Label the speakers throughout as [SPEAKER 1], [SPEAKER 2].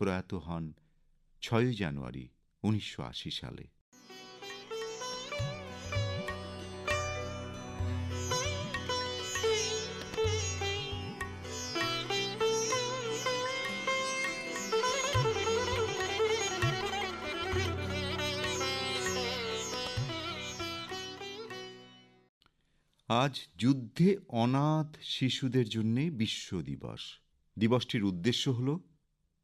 [SPEAKER 1] প্রয়াত হন ছয়ই জানুয়ারি উনিশশো আশি সালে। আজ যুদ্ধে অনাথ শিশুদের জন্যে বিশ্ব দিবস। দিবসটির উদ্দেশ্য হল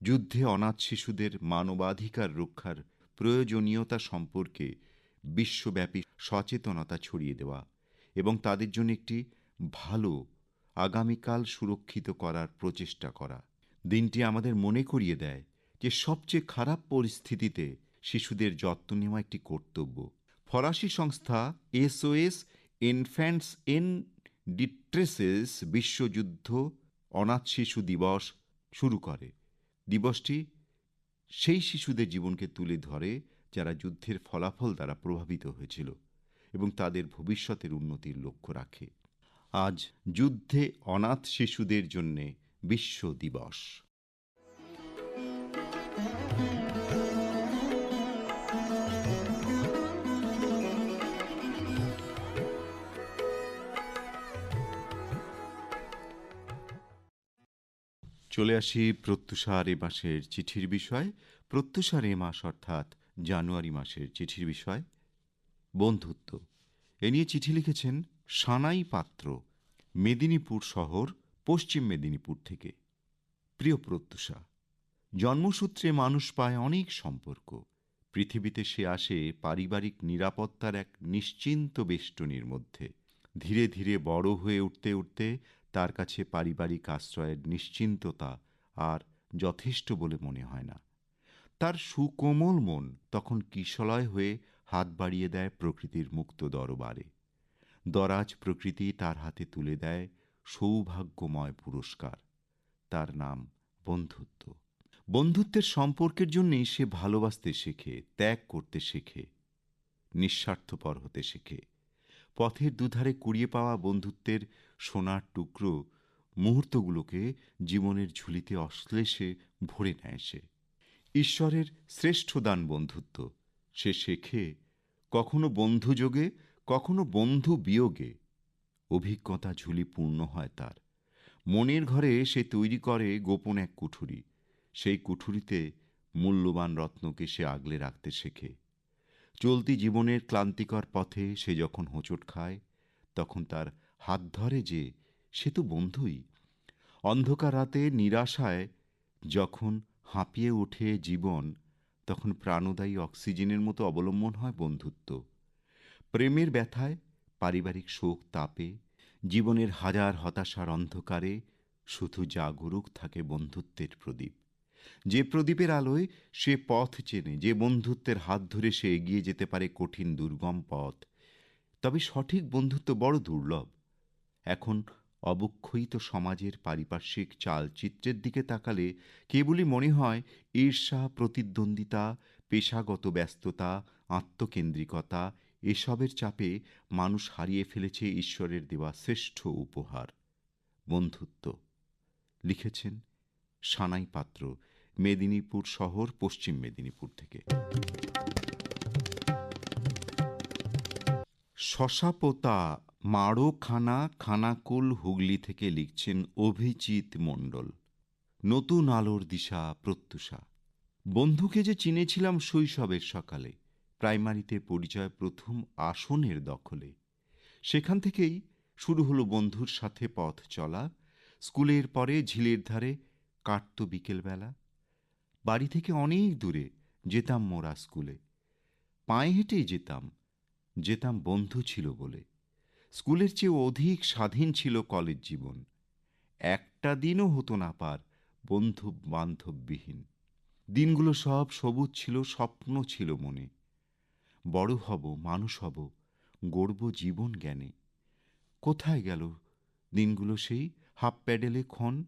[SPEAKER 1] যুদ্ধে অনাথ শিশুদের মানবাধিকার রক্ষার প্রয়োজনীয়তা সম্পর্কে বিশ্বব্যাপী সচেতনতা ছড়িয়ে দেওয়া এবং তাদের জন্য একটি ভালো আগামীকাল সুরক্ষিত করার প্রচেষ্টা করা। দিনটি আমাদের মনে করিয়ে দেয় যে সবচেয়ে খারাপ পরিস্থিতিতে শিশুদের যত্ন নেওয়া একটি কর্তব্য। ফরাসি সংস্থা এসওএস ইনফ্যান্টস ইন ডিট্রেসেস বিশ্বযুদ্ধ অনাথ শিশু দিবস শুরু করে। দিবসটি সেই শিশুদের জীবনকে তুলে ধরে যারা যুদ্ধের ফলাফল দ্বারা প্রভাবিত হয়েছিল এবং তাদের ভবিষ্যতের উন্নতির লক্ষ্য রাখে। আজ যুদ্ধে অনাথ শিশুদের জন্যে বিশ্ব দিবস। চলে আসি প্রত্যুষার এ মাসের চিঠির বিষয়। প্রত্যুষার এ মাস অর্থাৎ জানুয়ারি মাসের চিঠির বিষয়। বন্ধুত্ব। এ নিয়ে চিঠি লিখেছেন সানাই পাত্র, মেদিনীপুর শহর, পশ্চিম মেদিনীপুর থেকে। প্রিয় প্রত্যুষা, জন্মসূত্রে মানুষ পায় অনেক সম্পর্ক। পৃথিবীতে সে আসে পারিবারিক নিরাপত্তার এক নিশ্চিন্ত বেষ্টনীর মধ্যে। ধীরে ধীরে বড় হয়ে উঠতে উঠতে তার কাছে পারিবারিক আশ্রয়ের নিশ্চিন্ততা আর যথেষ্ট বলে মনে হয় না। তার সুকোমল মন তখন কিশলয় হয়ে হাত বাড়িয়ে দেয় প্রকৃতির মুক্ত দরবারে। দরাজ প্রকৃতি তার হাতে তুলে দেয় সৌভাগ্যময় পুরস্কার। তার নাম বন্ধুত্ব। বন্ধুত্বের সম্পর্কের জন্যেই সে ভালোবাসতে শেখে, ত্যাগ করতে শেখে, নিঃস্বার্থপর হতে শেখে। পথের দুধারে কুড়িয়ে পাওয়া বন্ধুত্বের সোনার টুকরো মুহূর্তগুলোকে জীবনের ঝুলিতে অশ্লেষে ভরে নেয় সে। ঈশ্বরের শ্রেষ্ঠ দান বন্ধুত্ব। সে শেখে, কখনো বন্ধুযোগে কখনো বন্ধু বিয়োগে। অভিজ্ঞতা ঝুলি পূর্ণ হয় তার। মনের ঘরে সে তৈরি করে গোপন এক কুঠুরি। সেই কুঠুরিতে মূল্যবান রত্নকে সে আগলে রাখতে শেখে। চলতি জীবনের ক্লান্তিকর পথে সে যখন হোঁচট খায়, তখন তার হাত ধরে যে সে তো বন্ধুই। অন্ধকার রাতে নিরাশায় যখন হাঁপিয়ে ওঠে জীবন, তখন প্রাণদায়ী অক্সিজেনের মতো অবলম্বন হয় বন্ধুত্ব। প্রেমের ব্যথায় পারিবারিক শোক তাপে, জীবনের হাজার হতাশার অন্ধকারে শুধু জাগরুক থাকে বন্ধুত্বের প্রদীপ। যে প্রদীপের আলোয় সে পথ চেনে, যে বন্ধুত্বের হাত ধরে সে এগিয়ে যেতে পারে কঠিন দুর্গম পথ। তবে সঠিক বন্ধুত্ব বড় দুর্লভ। এখন অবক্ষয়িত সমাজের পারিপার্শ্বিক চালচিত্রের দিকে তাকালে কেবলই মনে হয় ঈর্ষা, প্রতিদ্বন্দ্বিতা, পেশাগত ব্যস্ততা, আত্মকেন্দ্রিকতা, এসবের চাপে মানুষ হারিয়ে ফেলেছে ঈশ্বরের দেওয়া শ্রেষ্ঠ উপহার। বন্ধুত্ব। লিখেছেন সানাই পাত্র। মেদিনীপুর শহর, পশ্চিম মেদিনীপুর থেকে। শশাপোতা মাড়ো খানা খানাকুল হুগলি থেকে লিখছেন অভিজিৎ মণ্ডল। নতুন আলোর দিশা প্রত্যুষা। বন্ধুকে যে চিনেছিলাম শৈশবের সকালে, প্রাইমারিতে পরিচয় প্রথম আসনের দখলে। সেখান থেকেই শুরু হলো বন্ধুর সাথে পথ চলা, স্কুলের পরে ঝিলের ধারে কাটত বিকেলবেলা। বাড়ি থেকে অনেক দূরে যেতাম মোরা স্কুলে। পায়ে হেঁটেই যেতাম যেতাম বন্ধু ছিল বলে। স্কুলের চেয়ে অধিক স্বাধীন ছিল কলেজ জীবন। একটা দিনও হতো না পার বন্ধু বান্ধববিহীন দিনগুলো সব সবুজ ছিল, স্বপ্ন ছিল মনে। বড় হব, মানুষ হব, গড়ব জীবন জ্ঞানে। কোথায় গেল দিনগুলো সেই হাফ প্যাডেলে ক্ষণ?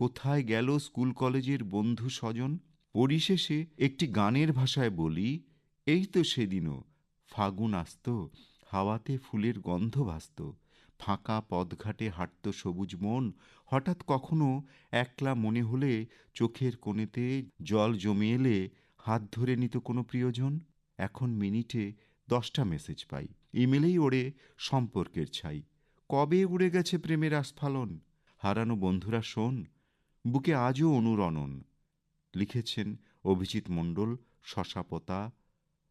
[SPEAKER 1] কোথায় গেল স্কুল কলেজের বন্ধু স্বজন? পরিশেষে একটি গানের ভাষায় বলি, এই তো সেদিনও, ফাগুন আসত, হাওয়াতে ফুলের গন্ধ ভাসত, ফাঁকা পথঘাটে হাঁটত সবুজ মন, হঠাৎ কখনো একলা মনে হলে চোখের কোণেতে জল জমে এলে হাত ধরে নিত কোনো প্রিয়জন? এখন মিনিটে দশটা মেসেজ পাই, ইমেলেই ওড়ে সম্পর্কের ছাই, কবে উড়ে গেছে প্রেমের আস্ফালন? হারানো বন্ধুরা শোন বুকে আজও অনুরণন। লিখেছেন অভিজিৎ মণ্ডল শশাপতা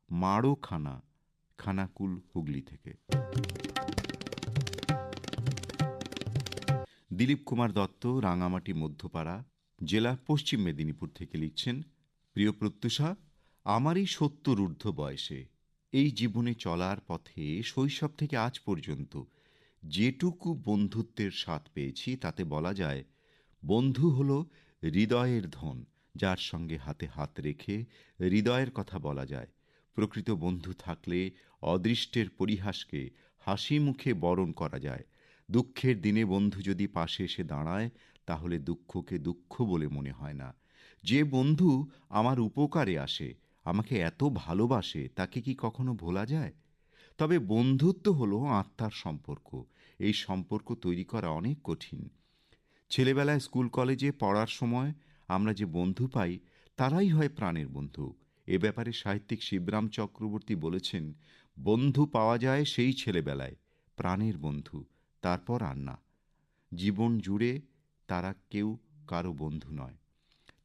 [SPEAKER 1] মাড়ো খানা, খানাকুল হুগলি থেকে। দিলীপ কুমার দত্ত, রাঙামাটি, মধ্যপাড়া, জেলা পশ্চিম মেদিনীপুর থেকে লিখছেন, প্রিয় প্রত্যুষা আমার এই সত্তর ঊর্ধ্ব বয়সে। এই জীবনে চলার পথে, শৈশব থেকে আজ পর্যন্ত, যেটুকু বন্ধুত্বের স্বাদ পেয়েছি, তাতে বলা যায় বন্ধু হল হৃদয়ের ধন, যার সঙ্গে হাতে হাত রেখে হৃদয়ের কথা বলা যায়। প্রকৃত বন্ধু থাকলে অদৃষ্টের পরিহাসকে হাসি মুখে বরণ করা যায়। দুঃখের দিনে বন্ধু যদি পাশে এসে দাঁড়ায়, তাহলে দুঃখকে দুঃখ বলে মনে হয় না। যে বন্ধু আমার উপকারে আসে, আমাকে এত ভালোবাসে, তাকে কি কখনো ভোলা যায়? তবে বন্ধুত্ব হলো আত্মার সম্পর্ক। এই সম্পর্ক তৈরি করা অনেক কঠিন। ছেলেবেলায় স্কুল কলেজে পড়ার সময় আমরা যে বন্ধু পাই, তারাই হয় প্রাণের বন্ধু। এ ব্যাপারে সাহিত্যিক শিবরাম চক্রবর্তী বলেছেন, বন্ধু পাওয়া যায় সেই ছেলেবেলায়, প্রাণের বন্ধু, তারপর আর না। জীবন জুড়ে তারা কেউ কারও বন্ধু নয়।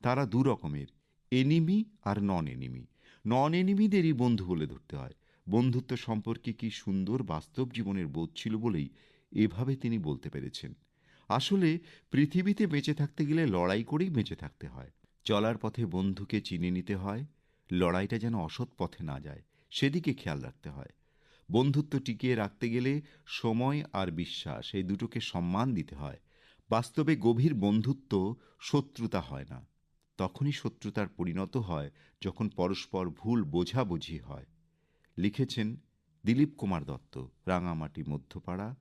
[SPEAKER 1] তারা দু রকমের এনিমি আর নন এনিমি নন এনিমিদেরই বন্ধু বলে ধরতে হয়। বন্ধুত্ব সম্পর্কে কি সুন্দর বাস্তব জীবনের বোধ ছিল বলেই এভাবে তিনি বলতে পেরেছেন। আসলে পৃথিবীতে বেঁচে থাকতে গেলে লড়াই করেই বেঁচে থাকতে হয়। চলার পথে বন্ধুকে চিনে নিতে হয়, লড়াইটা যেন অসৎ পথে না যায়, সেদিকে খেয়াল রাখতে হয়। বন্ধুত্ব টিকিয়ে রাখতে গেলে সময় আর বিশ্বাস, এই দুটোকে সম্মান দিতে হয়। বাস্তবে গভীর বন্ধুত্ব শত্রুতা হয় না। তখনই শত্রুতার পরিণত হয় যখন পরস্পর ভুল বোঝাবুঝি হয়। লিখেছেন দিলীপ কুমার দত্ত, রাঙামাটি, মধ্যপাড়া।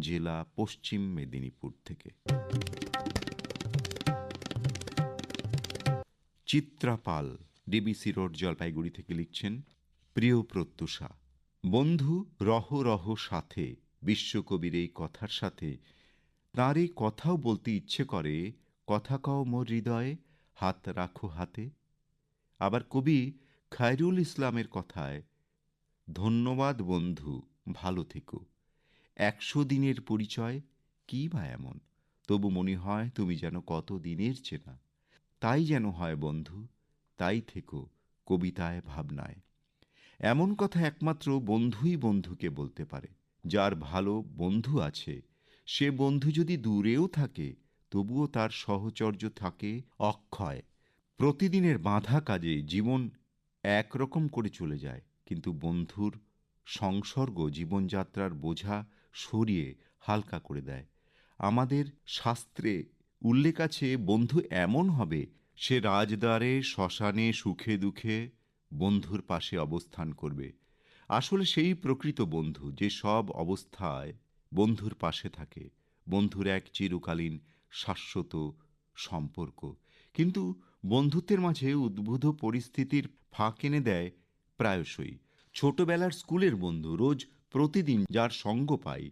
[SPEAKER 1] জেলা পশ্চিম মেদিনীপুর থেকে। চিত্রা পাল ডিবিসি রোড জলপাইগুড়ি থেকে লিখছেন, প্রিয় প্রত্যুষা, বন্ধু রহ রহ সাথে, বিশ্বকবির এই কথার সাথে, তাঁর এই কথাও বলতে ইচ্ছে করে, কথা কও মোর হৃদয়ে, হাত রাখো হাতে। আবার কবি খায়রুল ইসলামের কথায়, ধন্যবাদ বন্ধু, ভালো থেকো। একশো দিনের পরিচয়, কী বা এমন? তবু মনে হয় তুমি যেন কত দিনের চেনা। তাই যেন হয় বন্ধু, তাই থেকো কবিতায়, ভাবনায়। এমন কথা একমাত্র বন্ধুই বন্ধুকে বলতে পারে। যার ভালো বন্ধু আছে, সে বন্ধু যদি দূরেও থাকে, তবুও তার সহচর্য থাকে অক্ষয়। প্রতিদিনের বাঁধা কাজে জীবন একরকম করে চলে যায়, কিন্তু বন্ধুর সংসর্গ জীবনযাত্রার বোঝা সরিয়ে হালকা করে দেয়। আমাদের শাস্ত্রে উল্লেখ আছে, বন্ধু এমন হবে, সে রাজদ্বারে, শ্মশানে সুখে দুঃখে বন্ধুর পাশে অবস্থান করবে। আসলে সেই প্রকৃত বন্ধু যে সব অবস্থায় বন্ধুর পাশে থাকে। বন্ধুর এক চিরকালীন শাশ্বত সম্পর্ক। কিন্তু বন্ধুত্বের মাঝে উদ্বুদ্ধ পরিস্থিতির ফাঁক এনে দেয় প্রায়শই। ছোটবেলার স্কুলের বন্ধু রোজ প্রতিদিন যার সঙ্গ পাই,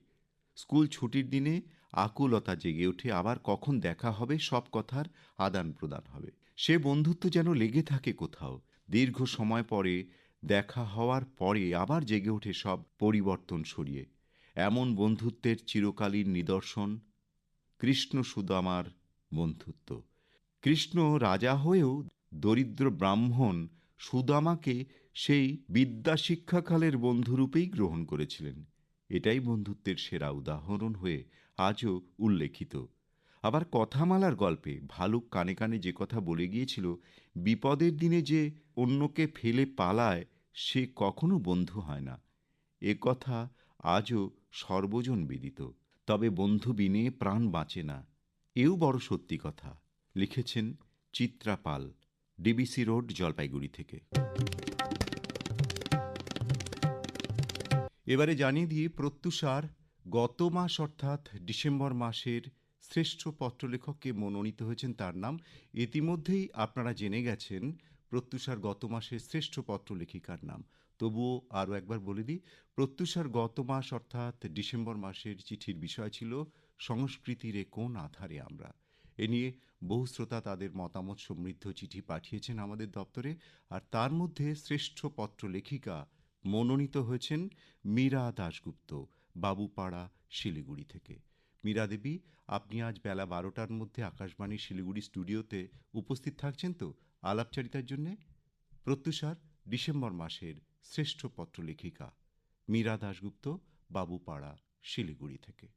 [SPEAKER 1] স্কুল ছুটির দিনে আকুলতা জেগে ওঠে, আবার কখন দেখা হবে সব কথার আদান প্রদান হবে। সে বন্ধুত্ব যেন লেগে থাকে কোথাও, দীর্ঘ সময় পরে দেখা হওয়ার পরে আবার জেগে ওঠে সব পরিবর্তন সরিয়ে। এমন বন্ধুত্বের চিরকালীন নিদর্শন, কৃষ্ণ সুদামার বন্ধুত্ব। কৃষ্ণ রাজা হয়েও দরিদ্র ব্রাহ্মণ সুদামাকে সেই বিদ্যা শিক্ষাকালের বন্ধুরূপেই গ্রহণ করেছিলেন। এটাই বন্ধুত্বের সেরা উদাহরণ হয়ে আজও উল্লেখিত। আবার কথামালার গল্পে ভালুক কানে কানে যে কথা বলে গিয়েছিল, বিপদের দিনে যে অন্যকে ফেলে পালায়, সে কখনো বন্ধু হয় না। এ কথা আজও সর্বজন বিদিত। তবে বন্ধু বিনে প্রাণ বাঁচে না। এও বড় সত্যি কথা। লিখেছেন চিত্রা পাল ডিবিসি রোড, জলপাইগুড়ি থেকে। এবারে জানিয়ে দিয়ে প্রত্যুষার গত মাস অর্থাৎ ডিসেম্বর মাসের শ্রেষ্ঠ পত্রলেখককে মনোনীত হয়েছেন তার নাম। ইতিমধ্যেই আপনারা জেনে গেছেন প্রত্যুষার গত মাসের শ্রেষ্ঠ পত্রলেখিকার নাম। তবুও আরও একবার বলে দিই, প্রত্যুষার গত মাস অর্থাৎ ডিসেম্বর মাসের চিঠির বিষয় ছিল, সংস্কৃতির কোন আধারে আমরা? এ নিয়ে বহু শ্রোতা তাদের মতামত সমৃদ্ধ চিঠি পাঠিয়েছেন আমাদের দপ্তরে, আর তার মধ্যে শ্রেষ্ঠ পত্র লেখিকা মনোনীত হয়েছেন মীরা দাশগুপ্ত, বাবুপাড়া, শিলিগুড়ি থেকে। মীরা দেবী, আপনি আজ বেলা বারোটার মধ্যে আকাশবাণী শিলিগুড়ি স্টুডিওতে উপস্থিত থাকছেন তো আলাপচারিতার জন্যে? প্রত্যুষার ডিসেম্বর মাসের শ্রেষ্ঠ পত্রলেখিকা, মীরা দাশগুপ্ত, বাবুপাড়া, শিলিগুড়ি থেকে।